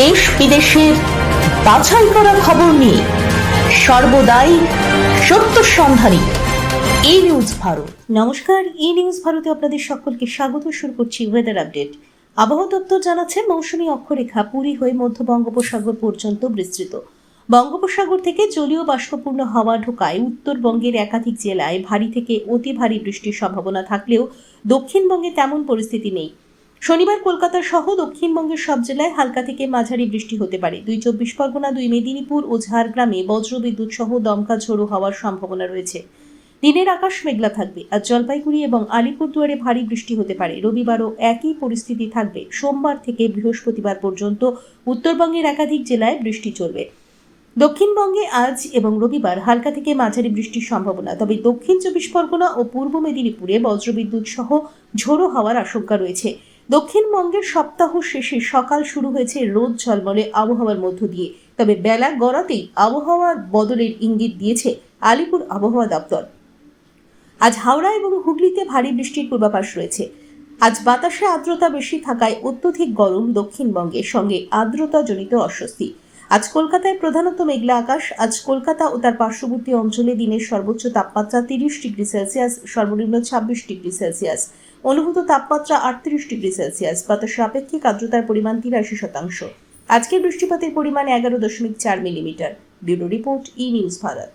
দেশ বিদেশের বাছাই করা খবর নিয়ে সর্বদাই সত্য সন্ধানী এই নিউজ ভারত। নমস্কার এই নিউজ ভারতে আপনাদের সকলকে স্বাগত। শুরু করছি ওয়েদার আপডেট আবহাওয়া দপ্তর জানাচ্ছে, মৌসুমী অক্ষরেখা পুরী হয়ে মধ্য বঙ্গোপসাগর পর্যন্ত বিস্তৃত। বঙ্গোপসাগর থেকে জলীয় বাষ্পপূর্ণ হাওয়া ঢোকায় উত্তরবঙ্গের একাধিক জেলায় ভারী থেকে অতি ভারী বৃষ্টির সম্ভাবনা থাকলেও দক্ষিণবঙ্গে তেমন পরিস্থিতি নেই। শনিবার কলকাতা সহ দক্ষিণবঙ্গের সব জেলায় হালকা থেকে মাঝারি বৃষ্টি হতে পারে। দুই চব্বিশ পরগনা, দুই মেদিনীপুর ও ঝাড়গ্রামে বজ্রবিদ্যুৎ সহ দমকা ঝোড়ো হওয়ার সম্ভাবনা রয়েছে। দিনের আকাশ মেঘলা থাকবে আর জলপাইগুড়ি এবং আলিপুরদুয়ারে ভারী বৃষ্টি হতে পারে। রবিবারও একই পরিস্থিতি থাকবে। সোমবার থেকে বৃহস্পতিবার পর্যন্ত উত্তরবঙ্গের একাধিক জেলায় বৃষ্টি চলবে। দক্ষিণবঙ্গে আজ এবং রবিবার হালকা থেকে মাঝারি বৃষ্টির সম্ভাবনা। তবে দক্ষিণ চব্বিশ পরগনা ও পূর্ব মেদিনীপুরে বজ্রবিদ্যুৎ সহ ঝোড়ো হওয়ার আশঙ্কা রয়েছে। দক্ষিণবঙ্গের সপ্তাহ শেষে সকাল শুরু হয়েছে রোদ ঝলমলে আবহাওয়ার মধ্য দিয়ে। তবে বেলা গড়াতেই আবহাওয়ার বদলের ইঙ্গিত দিয়েছে আলিপুর আবহাওয়া দপ্তর। আজ হাওড়া এবং হুগলিতে ভারী বৃষ্টির পূর্বাভাস রয়েছে। আজ বাতাসে আর্দ্রতা বেশি থাকায় অত্যধিক গরম দক্ষিণবঙ্গের সঙ্গে আর্দ্রতাজনিত অস্বস্তি। আজ কলকাতায় প্রধানত মেঘলা আকাশ, আজ কলকাতা ও তার পার্শ্ববর্তী অঞ্চলে দিনের সর্বোচ্চ তাপমাত্রা তিরিশ ডিগ্রি সেলসিয়াস, সর্বনিম্ন ছাব্বিশ ডিগ্রি সেলসিয়াস। অনুভূত তাপমাত্রা আটত্রিশ ডিগ্রি সেলসিয়াস। বাতাসের আপেক্ষিক আর্দ্রতার পরিমাণ তিরাশি শতাংশ। আজকের বৃষ্টিপাতের পরিমাণ এগারো দশমিক চার millimetre. Bureau report E news Bharat.